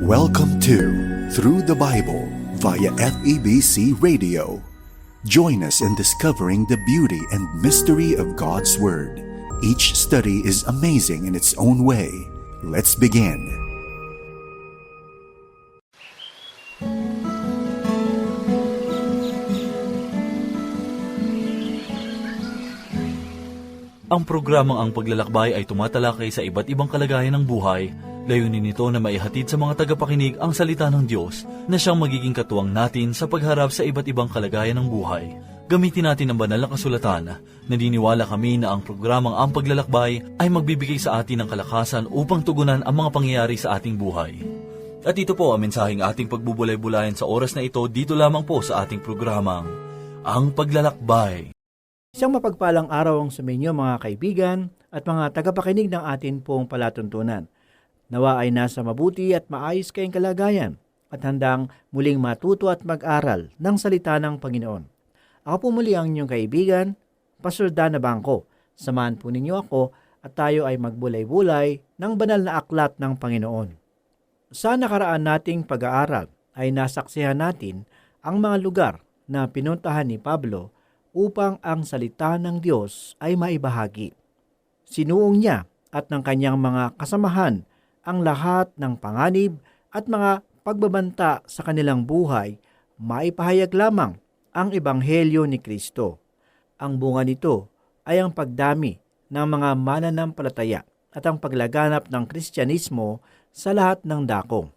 Welcome to Through the Bible via FEBC Radio. Join us in discovering the beauty and mystery of God's Word. Each study is amazing in its own way. Let's begin. Ang programang Ang Paglalakbay ay tumatalakay sa iba't ibang kalagayan ng buhay. Layunin nito na maihatid sa mga tagapakinig ang salita ng Diyos na siyang magiging katuwang natin sa pagharap sa iba't ibang kalagayan ng buhay. Gamitin natin ang banal na kasulatan. Naniniwala kami na ang programang Ang Paglalakbay ay magbibigay sa atin ng kalakasan upang tugunan ang mga pangyayari sa ating buhay. At ito po ang mensaheng ating pagbubulay-bulayan sa oras na ito dito lamang po sa ating programang Ang Paglalakbay. Isang mapagpalang araw ang sa inyo mga kaibigan at mga tagapakinig ng atin pong palatuntunan. Nawa ay nasa mabuti at maayos kayong kalagayan at handang muling matuto at mag-aral ng salita ng Panginoon. Ako po muli ang inyong kaibigan, Pastor Dana Bangko. Samahan po ninyo ako at tayo ay magbulay-bulay ng banal na aklat ng Panginoon. Sa nakaraan nating pag-aaral ay nasaksihan natin ang mga lugar na pinuntahan ni Pablo upang ang salita ng Diyos ay maibahagi. Sinuong niya at ng kanyang mga kasamahan ang lahat ng panganib at mga pagbabanta sa kanilang buhay, maipahayag lamang ang ebanghelyo ni Kristo. Ang bunga nito ay ang pagdami ng mga mananampalataya at ang paglaganap ng Kristyanismo sa lahat ng dako.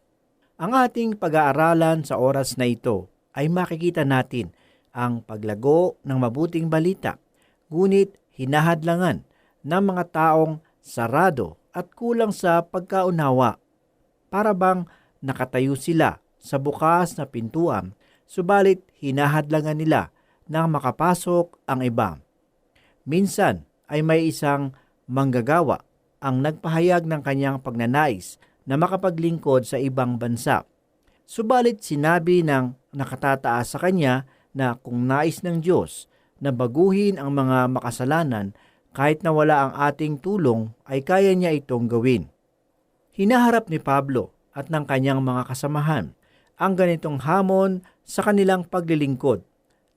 Ang ating pag-aaralan sa oras na ito ay makikita natin ang paglago ng mabuting balita, ngunit hinahadlangan ng mga taong sarado at kulang sa pagkaunawa. Para bang nakatayo sila sa bukas na pintuan, subalit hinahadlangan nila na makapasok ang iba. Minsan ay may isang manggagawa ang nagpahayag ng kanyang pagnanais na makapaglingkod sa ibang bansa. Subalit sinabi ng nakatataas sa kanya na kung nais ng Diyos na baguhin ang mga makasalanan kahit na wala ang ating tulong ay kaya niya itong gawin. Hinaharap ni Pablo at ng kanyang mga kasamahan ang ganitong hamon sa kanilang paglilingkod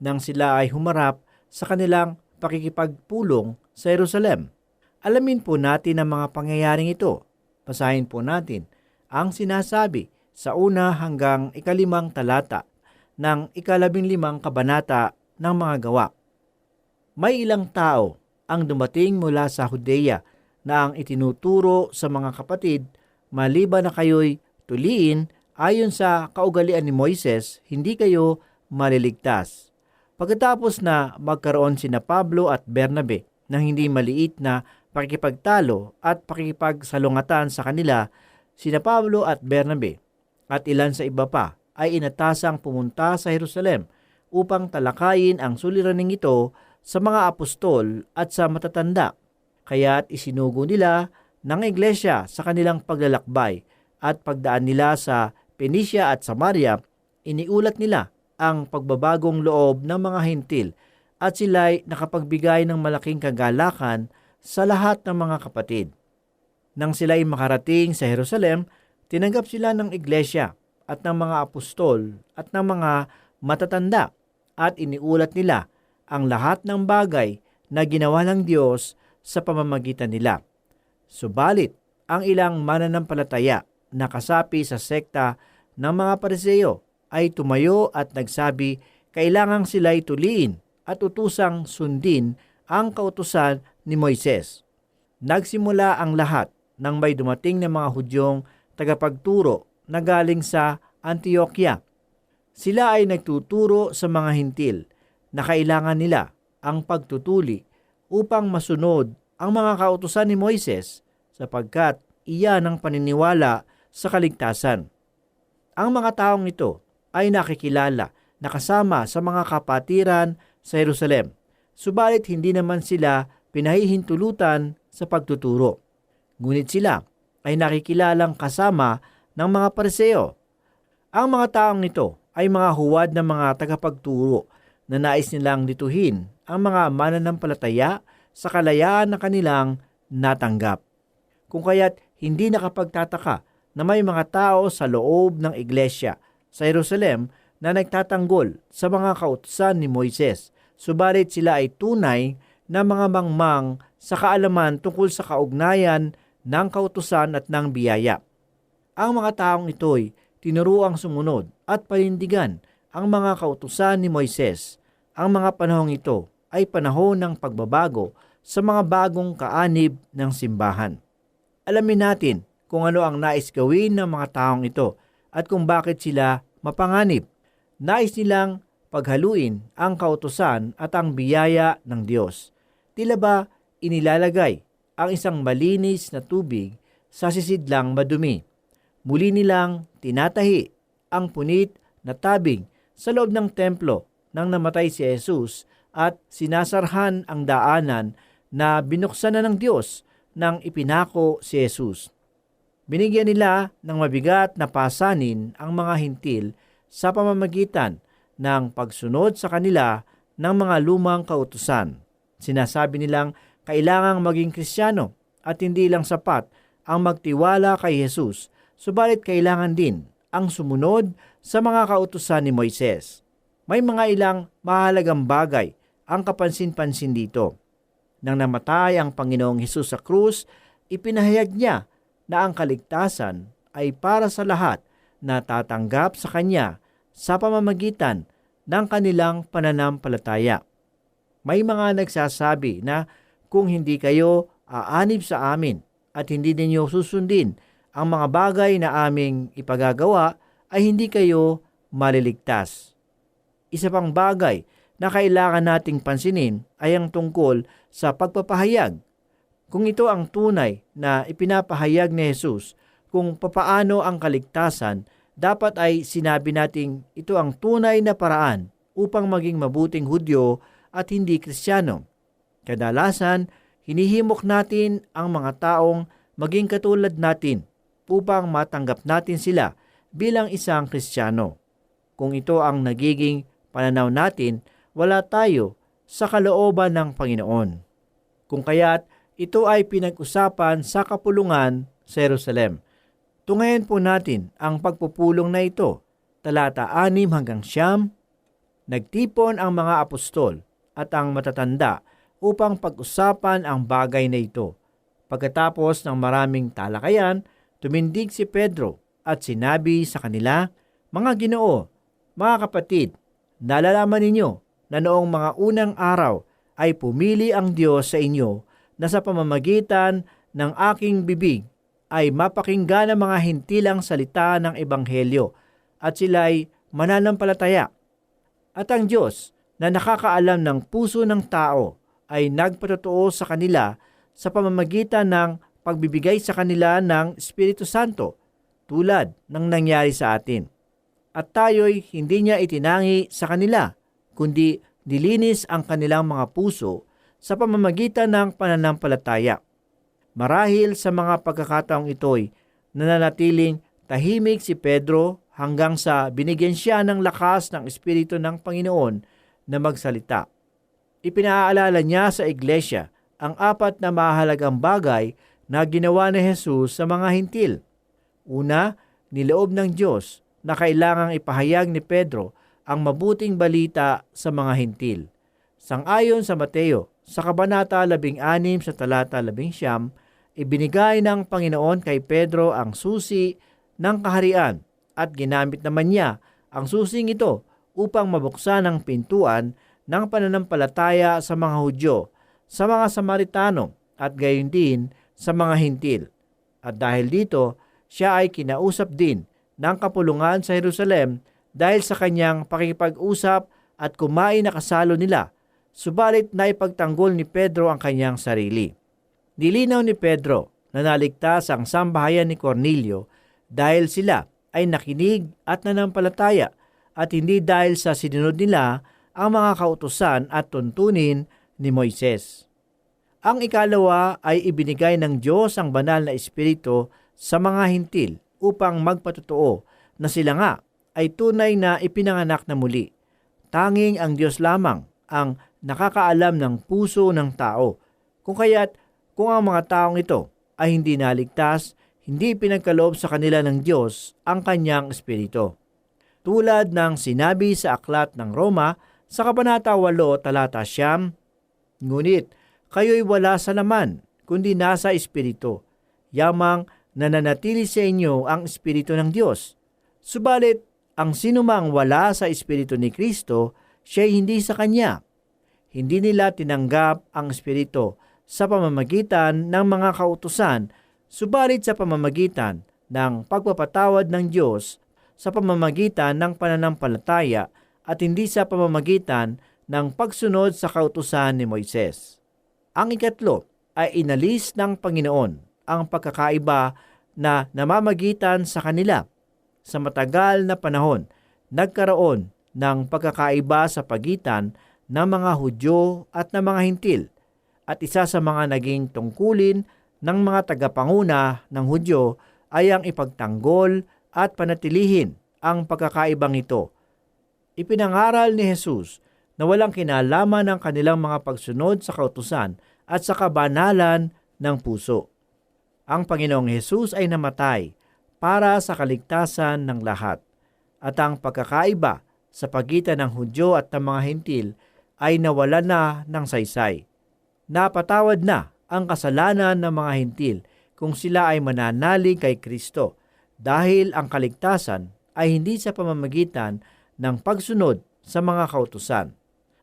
nang sila ay humarap sa kanilang pakikipagpulong sa Jerusalem. Alamin po natin ang mga pangyayaring ito. Basahin po natin ang sinasabi sa una hanggang ikalimang talata ng ikalabing limang kabanata ng mga gawa. May ilang tao ang dumating mula sa Hudeya na ang itinuturo sa mga kapatid, maliban na kayo'y tuliin ayon sa kaugalian ni Moises, hindi kayo maliligtas. Pagkatapos na magkaroon sina Pablo at Bernabe ng hindi maliit na pakikipagtalo at pakikipagsalungatan sa kanila, sina Pablo at Bernabe at ilan sa iba pa ay inatasang pumunta sa Jerusalem upang talakayin ang suliraning ito sa mga apostol at sa matatanda. Kaya't isinugo nila ng iglesia sa kanilang paglalakbay at pagdaan nila sa Penicia at Samaria, iniulat nila ang pagbabagong loob ng mga hintil at sila'y nakapagbigay ng malaking kagalakan sa lahat ng mga kapatid. Nang sila'y makarating sa Jerusalem, tinanggap sila ng iglesia at ng mga apostol at ng mga matatanda at iniulat nila ang lahat ng bagay na ginawa ng Diyos sa pamamagitan nila. Subalit, ang ilang mananampalataya na kasapi sa sekta ng mga pariseyo ay tumayo at nagsabi kailangang sila'y tuliin at utusang sundin ang kautusan ni Moises. Nagsimula ang lahat nang may dumating ng mga Hudyong tagapagturo na galing sa Antioquia. Sila ay nagtuturo sa mga hintil na kailangan nila ang pagtutuli upang masunod ang mga kautusan ni Moises sapagkat iyan ang paniniwala sa kaligtasan. Ang mga taong ito ay nakikilala na kasama sa mga kapatiran sa Jerusalem, subalit hindi naman sila pinahihintulutan sa pagtuturo. Ngunit sila ay nakikilalang kasama ng mga pariseo. Ang mga taong ito ay mga huwad na mga tagapagturo na nais nilang lituhin ang mga mananampalataya sa kalayaan na kanilang natanggap. Kung kaya't hindi nakapagtataka na may mga tao sa loob ng iglesia sa Jerusalem na nagtatanggol sa mga kautusan ni Moises, subalit sila ay tunay na mga mangmang sa kaalaman tungkol sa kaugnayan ng kautusan at ng biyaya. Ang mga taong ito'y tinuruang sumunod at panindigan ang mga kautusan ni Moises. Ang mga panahong ito ay panahon ng pagbabago sa mga bagong kaanib ng simbahan. Alamin natin kung ano ang nais gawin ng mga taong ito at kung bakit sila mapanganib. Nais nilang paghaluin ang kautusan at ang biyaya ng Diyos. Tila ba inilalagay ang isang malinis na tubig sa sisidlang madumi. Muli nilang tinatahi ang punit na tabing sa loob ng templo nang namatay si Jesus at sinasarhan ang daanan na binuksan na ng Diyos nang ipinako si Jesus. Binigyan nila ng mabigat na pasanin ang mga hintil sa pamamagitan ng pagsunod sa kanila ng mga lumang kautusan. Sinasabi nilang kailangang maging kristyano at hindi lang sapat ang magtiwala kay Jesus, subalit kailangan din ang sumunod sa mga kautusan ni Moises. May mga ilang mahalagang bagay ang kapansin-pansin dito. Nang namatay ang Panginoong Hesus sa krus, ipinahayag niya na ang kaligtasan ay para sa lahat na tatanggap sa Kanya sa pamamagitan ng kanilang pananampalataya. May mga nagsasabi na kung hindi kayo aanib sa amin at hindi ninyo susundin ang mga bagay na aming ipagagawa ay hindi kayo maliligtas. Isa pang bagay na kailangan nating pansinin ay ang tungkol sa pagpapahayag kung ito ang tunay na ipinapahayag ni Jesus kung papaano ang kaligtasan, dapat ay sinabi nating ito ang tunay na paraan upang maging mabuting Hudyo at hindi Kristiyano. Kadalasan, hinihimok natin ang mga taong maging katulad natin upang matanggap natin sila bilang isang Kristiyano. Kung ito ang nagiging pananaw natin, wala tayo sa kalooban ng Panginoon. Kung kaya't ito ay pinag-usapan sa kapulungan sa Jerusalem. Tungayan po natin ang pagpupulong na ito. Talata 6 hanggang siyam, nagtipon ang mga apostol at ang matatanda upang pag-usapan ang bagay na ito. Pagkatapos ng maraming talakayan, tumindig si Pedro at sinabi sa kanila, Mga ginoo, mga kapatid, nalalaman ninyo na noong mga unang araw ay pumili ang Diyos sa inyo na sa pamamagitan ng aking bibig ay mapakinggan ang mga hintilang salita ng Ebanghelyo at sila'y mananampalataya. At ang Diyos na nakakaalam ng puso ng tao ay nagpatotoo sa kanila sa pamamagitan ng pagbibigay sa kanila ng Espiritu Santo tulad ng nangyari sa atin. At tayo'y hindi niya itinangi sa kanila, kundi dilinis ang kanilang mga puso sa pamamagitan ng pananampalataya. Marahil sa mga pagkakataong ito'y nananatiling tahimik si Pedro hanggang sa binigyan siya ng lakas ng Espiritu ng Panginoon na magsalita. Ipinaalala niya sa iglesia ang apat na mahalagang bagay na ginawa ni Jesus sa mga hintil. Una, niloob ng Diyos na kailangang ipahayag ni Pedro ang mabuting balita sa mga hintil. Sangayon sa Mateo sa Kabanata 16 sa talata 11, ibinigay ng Panginoon kay Pedro ang susi ng kaharian at ginamit naman niya ang susing ito upang mabuksan ang pintuan ng pananampalataya sa mga Hudyo, sa mga Samaritano at gayon din sa mga Hintil. At dahil dito, siya ay kinausap din ng kapulungan sa Jerusalem dahil sa kanyang pakikipag-usap at kumain na kasalo nila subalit naipagtanggol ni Pedro ang kanyang sarili. Nilinaw ni Pedro na naligtas ang sambahayan ni Cornelio dahil sila ay nakinig at nanampalataya at hindi dahil sa sinunod nila ang mga kautusan at tuntunin ni Moises. Ang ikalawa ay ibinigay ng Diyos ang banal na espiritu sa mga hintil upang magpatotoo na sila nga ay tunay na ipinanganak na muli. Tanging ang Diyos lamang ang nakakaalam ng puso ng tao. Kung kaya't kung ang mga taong ito ay hindi naligtas, hindi pinagkaloob sa kanila ng Diyos ang kanyang espiritu. Tulad ng sinabi sa aklat ng Roma sa Kabanata 8 talata siyam, Ngunit kayo'y wala sa laman, kundi nasa espiritu. Yamang nananatili sa inyo ang espiritu ng Diyos. Subalit, ang sinumang wala sa espiritu ni Kristo, siya'y hindi sa kanya. Hindi nila tinanggap ang espiritu sa pamamagitan ng mga kautusan, subalit sa pamamagitan ng pagpapatawad ng Diyos sa pamamagitan ng pananampalataya at hindi sa pamamagitan ng pagsunod sa kautusan ni Moises. Ang ikatlo ay inalis ng Panginoon ang pagkakaiba na namamagitan sa kanila. Sa matagal na panahon, nagkaroon ng pagkakaiba sa pagitan ng mga Hudyo at ng mga Hintil at isa sa mga naging tungkulin ng mga tagapanguna ng Hudyo ay ang ipagtanggol at panatilihin ang pagkakaibang ito. Ipinangaral ni Jesus na walang kinalaman ng kanilang mga pagsunod sa kautusan at sa kabanalan ng puso. Ang Panginoong Hesus ay namatay para sa kaligtasan ng lahat at ang pagkakaiba sa pagitan ng Hudyo at ng mga Hintil ay nawala na ng saysay. Napatawad na ang kasalanan ng mga Hintil kung sila ay mananalig kay Kristo dahil ang kaligtasan ay hindi sa pamamagitan ng pagsunod sa mga kautusan.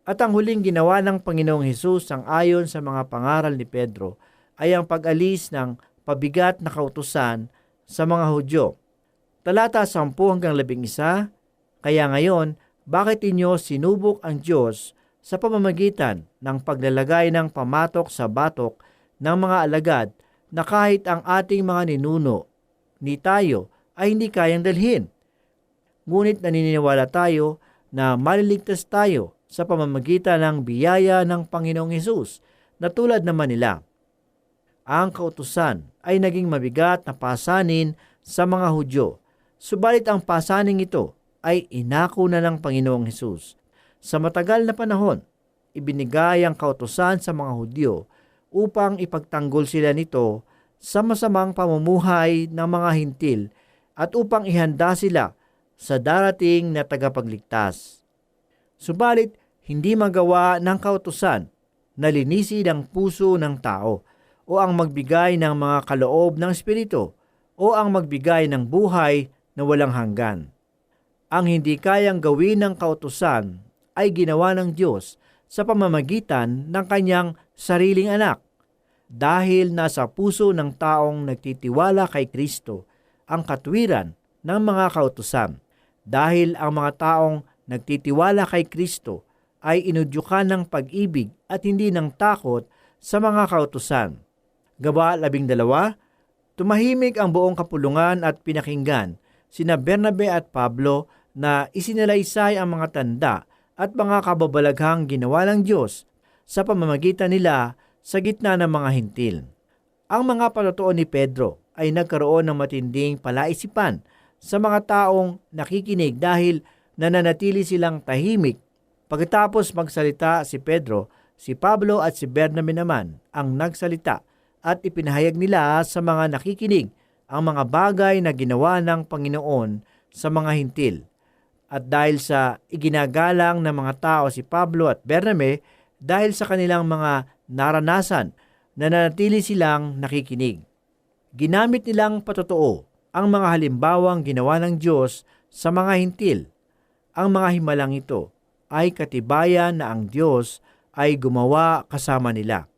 At ang huling ginawa ng Panginoong Hesus ang ayon sa mga pangaral ni Pedro ay ang pag-alis ng pabigat na kautusan sa mga Hudyo. Talata 10 hanggang 11, Kaya ngayon, bakit inyo sinubok ang Diyos sa pamamagitan ng paglalagay ng pamatok sa batok ng mga alagad na kahit ang ating mga ninuno ni tayo ay hindi kayang dalhin? Ngunit naniniwala tayo na maliligtas tayo sa pamamagitan ng biyaya ng Panginoong Hesus na tulad naman nila. Ang kautusan ay naging mabigat na pasanin sa mga Hudyo, subalit ang pasaning ito ay inako na ng Panginoong Hesus. Sa matagal na panahon, ibinigay ang kautusan sa mga Hudyo upang ipagtanggol sila nito sa masamang pamumuhay ng mga hintil at upang ihanda sila sa darating na tagapagligtas. Subalit, hindi magawa ng kautusan na linisin ang puso ng tao o ang magbigay ng mga kaloob ng Espiritu o ang magbigay ng buhay na walang hanggan. Ang hindi kayang gawin ng kautusan ay ginawa ng Diyos sa pamamagitan ng kanyang sariling anak. Dahil nasa puso ng taong nagtitiwala kay Kristo ang katwiran ng mga kautusan. Dahil ang mga taong nagtitiwala kay Kristo ay inudyukan ng pag-ibig at hindi ng takot sa mga kautusan. Gaba 12, tumahimik ang buong kapulungan at pinakinggan sina Bernabe at Pablo na isinalaysay ang mga tanda at mga kababalaghang ginawa ng Diyos sa pamamagitan nila sa gitna ng mga hintil. Ang mga patotoo ni Pedro ay nagkaroon ng matinding palaisipan sa mga taong nakikinig dahil nananatili silang tahimik. Pagkatapos magsalita si Pedro, si Pablo at si Bernabe naman ang nagsalita at ipinahayag nila sa mga nakikinig ang mga bagay na ginawa ng Panginoon sa mga hintil. At dahil sa iginagalang ng mga tao si Pablo at Bernabe, dahil sa kanilang mga naranasan, nananatili silang nakikinig. Ginamit nilang patotoo ang mga halimbawang ginawa ng Diyos sa mga hintil. Ang mga himalang ito ay katibayan na ang Diyos ay gumawa kasama nila.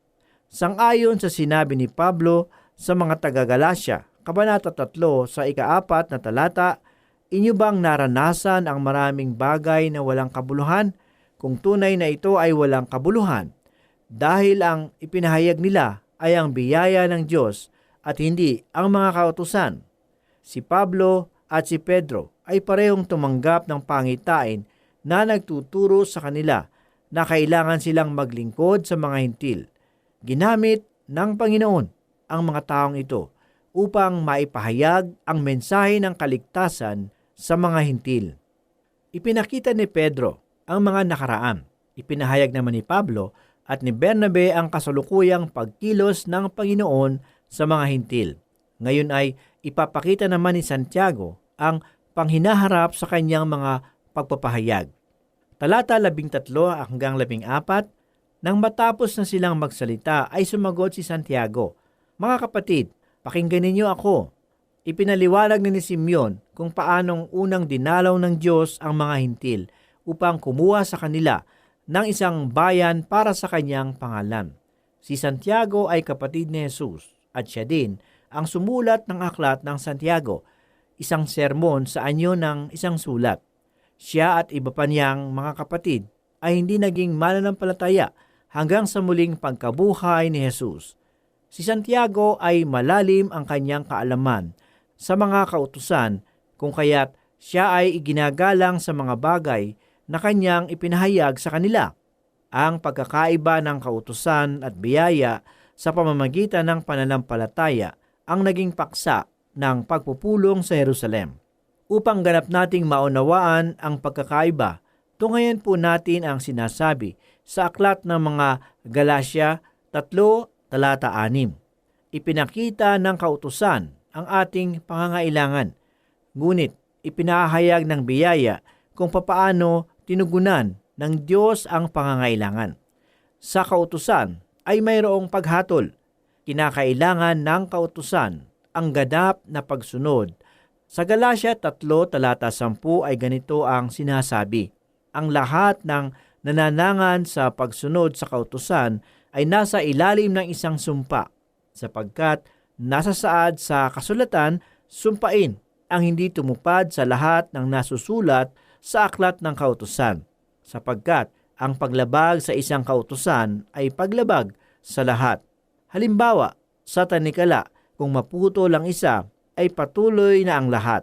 Sangayon sa sinabi ni Pablo sa mga taga-Galasya, Kabanata 3 sa ikaapat na talata, Inyo bang naranasan ang maraming bagay na walang kabuluhan kung tunay na ito ay walang kabuluhan? Dahil ang ipinahayag nila ay ang biyaya ng Diyos at hindi ang mga kautusan. Si Pablo at si Pedro ay parehong tumanggap ng pangitain na nagtuturo sa kanila na kailangan silang maglingkod sa mga hintil. Ginamit ng Panginoon ang mga taong ito upang maipahayag ang mensahe ng kaligtasan sa mga hintil. Ipinakita ni Pedro ang mga nakaraan. Ipinahayag naman ni Pablo at ni Bernabe ang kasalukuyang pagkilos ng Panginoon sa mga hintil. Ngayon ay ipapakita naman ni Santiago ang panghinaharap sa kanyang mga pagpapahayag. Talata 13 hanggang 14, nang matapos na silang magsalita ay sumagot si Santiago, Mga kapatid, pakinggan ninyo ako. Ipinaliwanag ni Simeon kung paanong unang dinalaw ng Diyos ang mga hintil upang kumuha sa kanila ng isang bayan para sa kanyang pangalan. Si Santiago ay kapatid ni Jesus at siya din ang sumulat ng aklat ng Santiago, isang sermon sa anyo ng isang sulat. Siya at iba pa niyang mga kapatid ay hindi naging mananampalataya hanggang sa muling pagkabuhay ni Jesus. Si Santiago ay malalim ang kanyang kaalaman sa mga kautusan kung kaya't siya ay iginagalang sa mga bagay na kanyang ipinahayag sa kanila. Ang pagkakaiba ng kautusan at biyaya sa pamamagitan ng pananampalataya ang naging paksa ng pagpupulong sa Jerusalem. Upang ganap nating maunawaan ang pagkakaiba, tungayan po natin ang sinasabi sa aklat ng mga Galasya 3, talata 6. Ipinakita ng kautusan ang ating pangangailangan. Ngunit ipinahayag ng biyaya kung papaano tinugunan ng Diyos ang pangangailangan. Sa kautusan ay mayroong paghatol. Kinakailangan ng kautusan ang ganap na pagsunod. Sa Galatia 3 talata 10 ay ganito ang sinasabi. Ang lahat ng nananangan sa pagsunod sa kautusan ay nasa ilalim ng isang sumpa sapagkat nasa saad sa kasulatan, sumpain ang hindi tumupad sa lahat ng nasusulat sa aklat ng kautusan, sapagkat ang paglabag sa isang kautusan ay paglabag sa lahat. Halimbawa, sa tanikala, kung maputo lang isa, ay patuloy na ang lahat.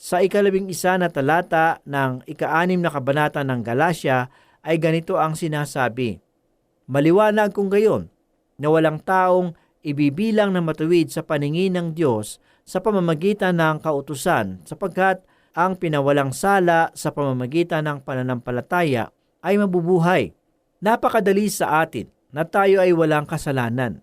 Sa ikalabing isa na talata ng ikaanim na kabanata ng Galasya ay ganito ang sinasabi, Maliwanag kung gayon na walang taong ibibilang na matuwid sa paningin ng Diyos sa pamamagitan ng kautusan sapagkat ang pinawalang sala sa pamamagitan ng pananampalataya ay mabubuhay. Napakadali sa atin na tayo ay walang kasalanan.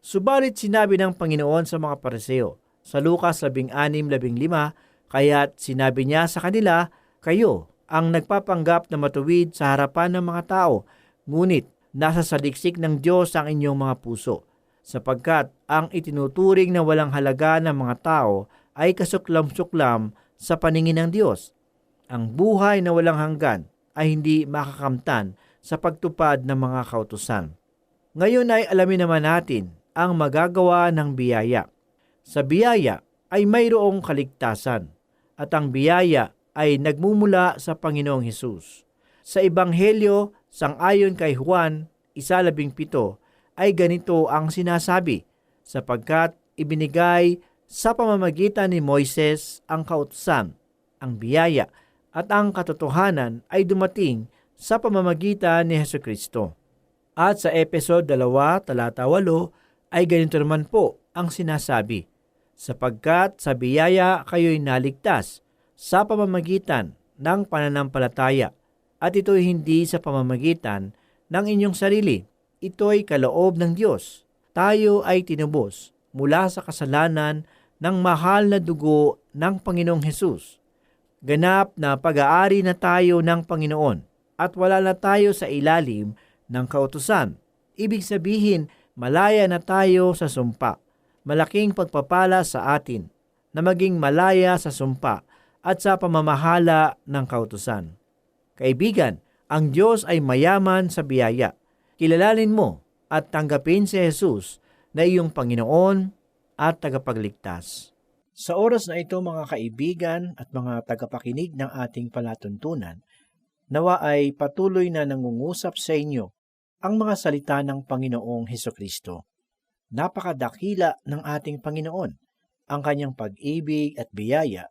Subalit sinabi ng Panginoon sa mga pareseo sa Lukas 16.15 kaya't sinabi niya sa kanila, Kayo ang nagpapanggap na matuwid sa harapan ng mga tao, ngunit nasa saliksik ng Diyos ang inyong mga puso sapagkat ang itinuturing na walang halaga ng mga tao ay kasuklam-suklam sa paningin ng Diyos. Ang buhay na walang hanggan ay hindi makakamtan sa pagtupad ng mga kautusan. Ngayon ay alamin naman natin ang magagawa ng biyaya. Sa biyaya ay mayroong kaligtasan at ang biyaya ay nagmumula sa Panginoong Hesus. Sa Ebanghelyo, sangayon kay Juan, isa labing pito, ay ganito ang sinasabi, sapagkat ibinigay sa pamamagitan ni Moises ang kautusan, ang biyaya at ang katotohanan ay dumating sa pamamagitan ni Heso Kristo. At sa Episode 2, talata 8, ay ganito naman po ang sinasabi, sapagkat sa biyaya kayo'y naligtas sa pamamagitan ng pananampalataya at ito'y hindi sa pamamagitan ng inyong sarili ito'y kaloob ng Diyos. Tayo ay tinubos mula sa kasalanan ng mahal na dugo ng Panginoong Hesus. Ganap na pag-aari na tayo ng Panginoon at wala na tayo sa ilalim ng kautusan. Ibig sabihin, malaya na tayo sa sumpa. Malaking pagpapala sa atin na maging malaya sa sumpa at sa pamamahala ng kautusan. Kaibigan, ang Diyos ay mayaman sa biyaya kilalanin mo at tanggapin si Jesus na iyong Panginoon at tagapagligtas. Sa oras na ito mga kaibigan at mga tagapakinig ng ating palatuntunan, nawa ay patuloy na nangungusap sa inyo ang mga salita ng Panginoong Heso Kristo. Napakadakila ng ating Panginoon. Ang kanyang pag-ibig at biyaya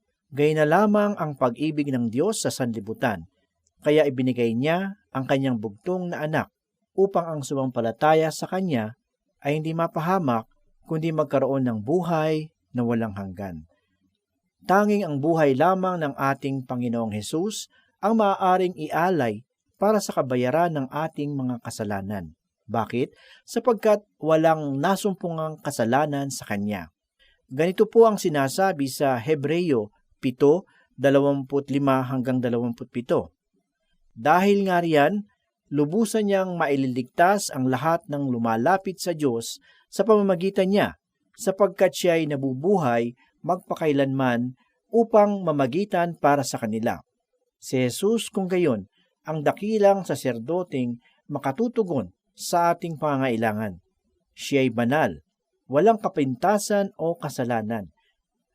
Gay na lamang ang pag-ibig ng Diyos sa sanlibutan, kaya ibinigay niya ang kanyang bugtong na anak upang ang sumampalataya sa kanya ay hindi mapahamak kundi magkaroon ng buhay na walang hanggan. Tanging ang buhay lamang ng ating Panginoong Hesus ang maaaring ialay para sa kabayaran ng ating mga kasalanan. Bakit? Sapagkat walang nasumpungang kasalanan sa Kanya. Ganito po ang sinasabi sa Hebreyo 7:25 hanggang 27. Dahil nga riyan, lubusan niyang maililigtas ang lahat ng lumalapit sa Diyos sa pamamagitan niya, sapagkat siya ay nabubuhay magpakailanman upang mamagitan para sa kanila. Si Jesus kung gayon, ang dakilang saserdoting makatutugon sa ating pangailangan. Siya ay banal, walang kapintasan o kasalanan,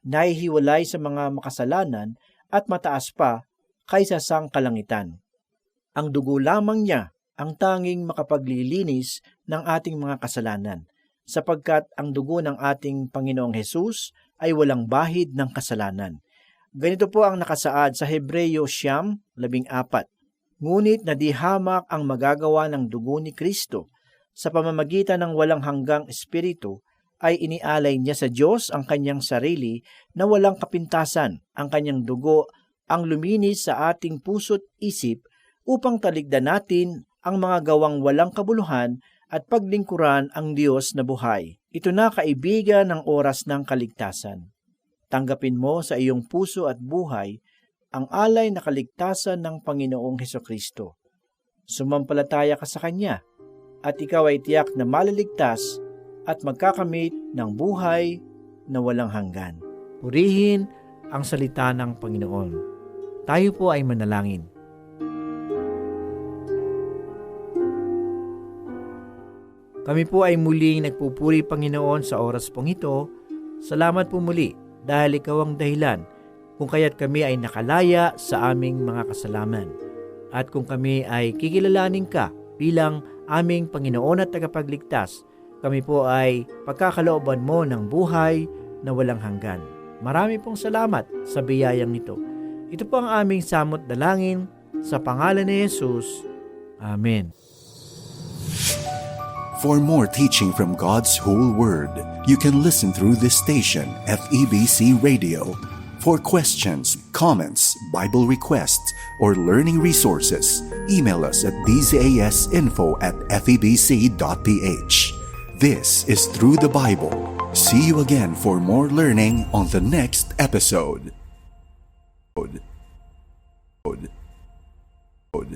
nahihiwalay sa mga makasalanan at mataas pa kaysa sang kalangitan. Ang dugo lamang niya ang tanging makapaglilinis ng ating mga kasalanan, sapagkat ang dugo ng ating Panginoong Hesus ay walang bahid ng kasalanan. Ganito po ang nakasaad sa Hebreyo Siyam, labing apat. Ngunit nadihamak ang magagawa ng dugo ni Kristo sa pamamagitan ng walang hanggang espiritu ay inialay niya sa Diyos ang kanyang sarili na walang kapintasan, ang kanyang dugo ang luminis sa ating puso't isip upang taligdan natin ang mga gawang walang kabuluhan at paglingkuran ang Diyos na buhay. Ito na kaibigan ng oras ng kaligtasan. Tanggapin mo sa iyong puso at buhay ang alay na kaligtasan ng Panginoong Heso Kristo. Sumampalataya ka sa Kanya at ikaw ay tiyak na maliligtas at magkakamit ng buhay na walang hanggan. Purihin ang salita ng Panginoon. Tayo po ay manalangin. Kami po ay muling nagpupuri Panginoon sa oras pong ito. Salamat po muli dahil ikaw ang dahilan kung kaya't kami ay nakalaya sa aming mga kasalaman. At kung kami ay kikilalanin ka bilang aming Panginoon at tagapagligtas, kami po ay pagkakalooban mo ng buhay na walang hanggan. Marami pong salamat sa biyayang nito. Ito po ang aming samot dalangin sa pangalan ni Jesus. Amen. For more teaching from God's whole Word, you can listen through this station, FEBC Radio. For questions, comments, Bible requests, or learning resources, email us at bzasinfo at febc.ph. This is Through the Bible. See you again for more learning on the next episode.